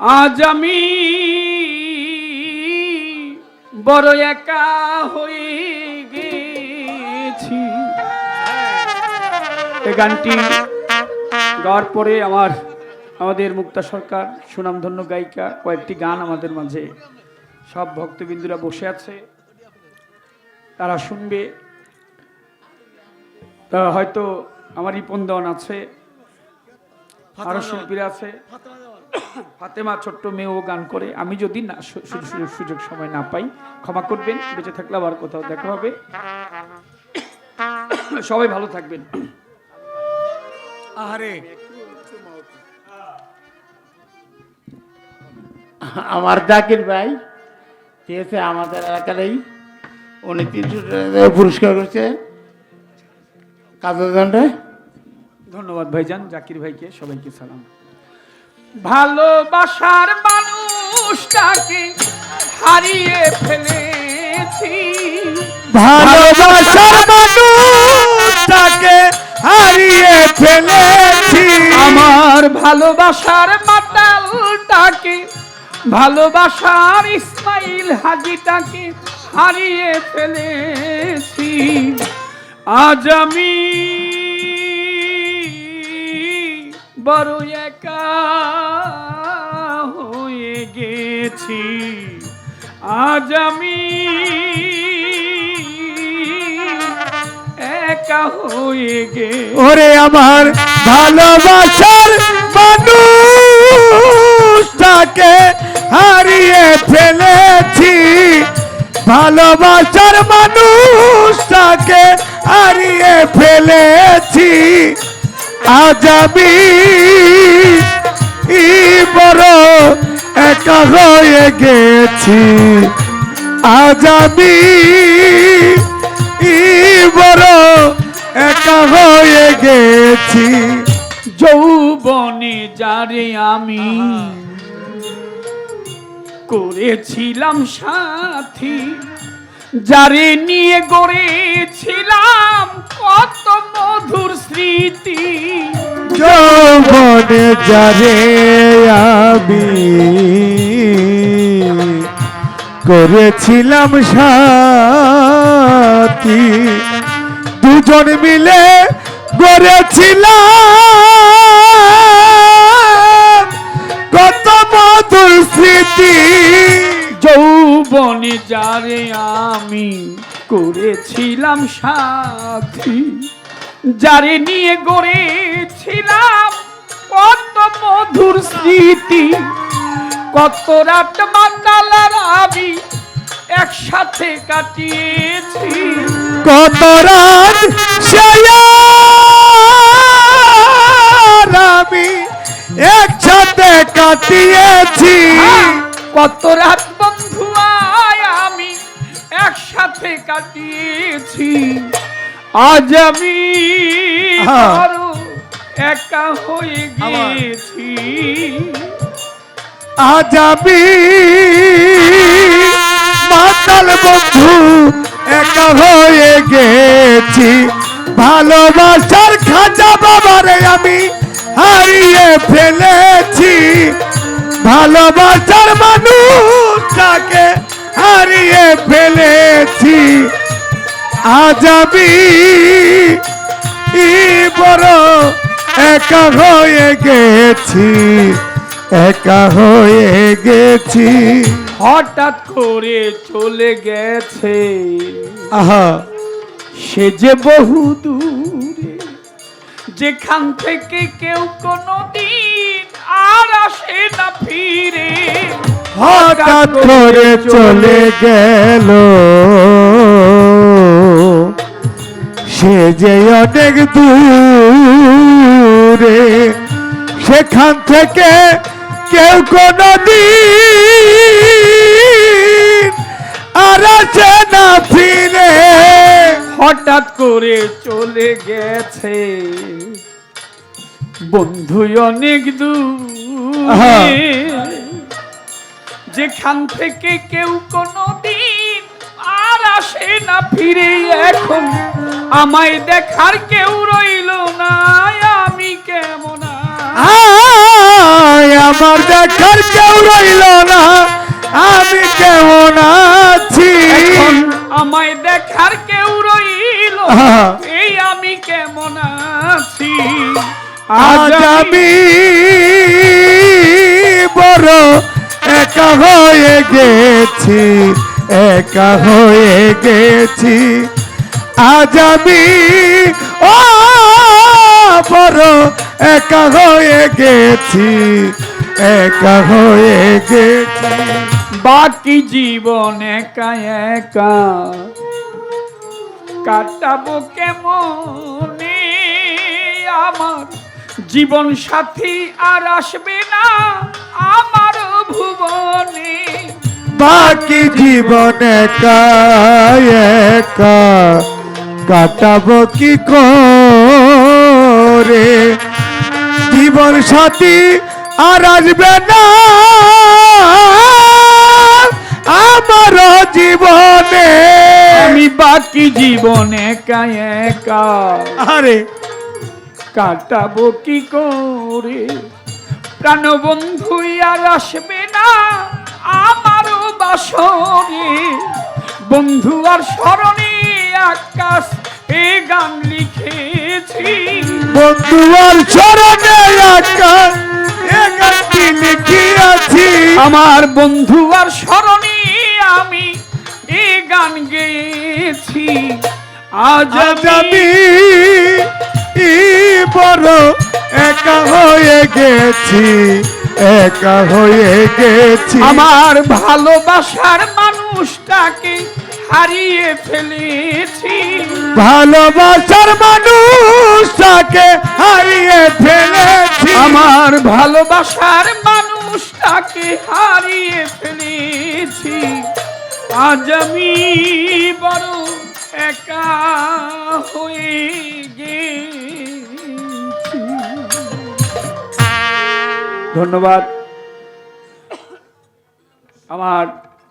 আজ আমি বড় একা হয়ে গেছি। এই গানটি গাওয়ার পরে আমার, আমাদের মুক্তা সরকার, সুনামধন্য গায়িকা, কয়েকটি গান আমাদের মাঝে। সব ভক্তবিন্দুরা বসে আছে। তারা শুনবে। হয়তো আমার রিপন দেওয়ান আছে আরও শিল্পীরা আছে। ফাতেমা ছোট্ট মেয়েও গান করে। আমি যদি না সুযোগ সুযোগ সময় না পাই ক্ষমা করবেন বেঁচে থাকলে আবার কোথাও দেখা হবে। সবাই ভালো থাকবেন। আরে আমার জাকির ভাই ঠিক আছে আমাদের এলাকারই উনি তিনশো পুরস্কার করছে। কাজের জন্য। ধন্যবাদ ভাইজান জাকির ভাইকে সবাইকে সালাম। ভালোবাসার মানুষটাকে হারিয়ে ফেলেছি। ভালোবাসার মানুষটাকে হারিয়ে ফেলেছি। আমার ভালোবাসার মাতালটাকে ভালোবাসার ইসমাইল হাজিটাকে হারিয়ে ফেলেছি। আজ আমি বড় একা হয়ে গেছি। আজ আমি একা হয়ে গে ওরে আমার ভালোবাসার মানুষটাকে হারিয়ে ফেলেছি। ভালোবাসার মানুষটাকে ফেলেছি। আজ আমি বড় একা হয়ে গেছি। আজ আমি বড় একা হয়ে গেছি। যৌবনে যারে আমি করেছিলাম সাথী যারে নিয়ে গড়েছিলাম কত মধুর স্মৃতি। যৌবনে যারে আমি করেছিলাম সাথী, দুজন মিলে গড়েছিলাম কত মধুর স্মৃতি। যৌবনে যারে আমি করেছিলাম সাথী যারে নিয়ে গড়েছিলাম কত মধুর স্মৃতি কত রাত মান্ডালার আমি একসাথে কাটিয়েছি। কত রাত আমি একসাথে কাটিয়েছি। কত রাত কাটিয়েছি। আজ আমি হ্যাঁ। আরও একা হয়ে গিয়েছি। আজ আমি মাতাল বন্ধু একা হয়ে গেছি। ভালোবাসার খাজা বাবারে আমি হারিয়ে ফেলেছি। ভালোবাসার মানুষটাকে হারিয়ে আজ আমি ই বড় একা হয়ে গেছি একা হয়ে গেছি। হঠাৎ করে চলে গেছে। আহা। সে যে বহু দূরে যেখান থেকে কেউ কোনো দিন আর আসে না ফিরে। হঠাৎ করে চলে গেল। সে যে অনেক দূরে সেখান থেকে কেউ কোনো দিন আর আসে না ফিরে। হঠাৎ করে চলে গেছে। বন্ধু অনেক। দূরে। যেখান থেকে কেউ কোনো দিন আর আসে না ফিরে এখন। আমায় দেখার কেউ রইল না আমি কেমন আমার দেখার কেউ রইল না আমি কেমন আছি? আমায় দেখার কেউ রইল আমি বড় একা হয়ে গেছি, একা হয়ে গেছি। আজ আমি, ও, বড় একা হয়ে গেছি, একা হয়ে গেছি। বাকি জীবন একা একা। কাটাবো কেমনে আমার জীবন সাথী আর আসবে না আমার ভুবনে। বাকি জীবন একা একা কাটাবো কি করে? জীবন সাথী আর আসবে না আমার জীবনে। আমি বাকি জীবন একা একা। আরে কাটাবো কি করে? প্রাণবন্ধু আর আসবে না আমারও বাসরে। বন্ধু আর স্মরণে আকাশ এ গান লিখেছি। বন্ধু আর চরণে একা একান্তি লিখিয়াছি। আমার বন্ধু আর স্মরণে আমি এ গান গেয়েছি। আজ আমি ই বড় একা হয়ে গেছি একা হয়ে গেছি। আমার ভালোবাসার মানুষটাকে হারিয়ে ফেলেছি। ভালোবাসার মানুষটাকে হারিয়ে ফেলেছি। আমার ভালোবাসার মানুষটাকে হারিয়ে ফেলেছি। আজ আমি বড় একা হয়ে গেছি। ধন্যবাদ। আমার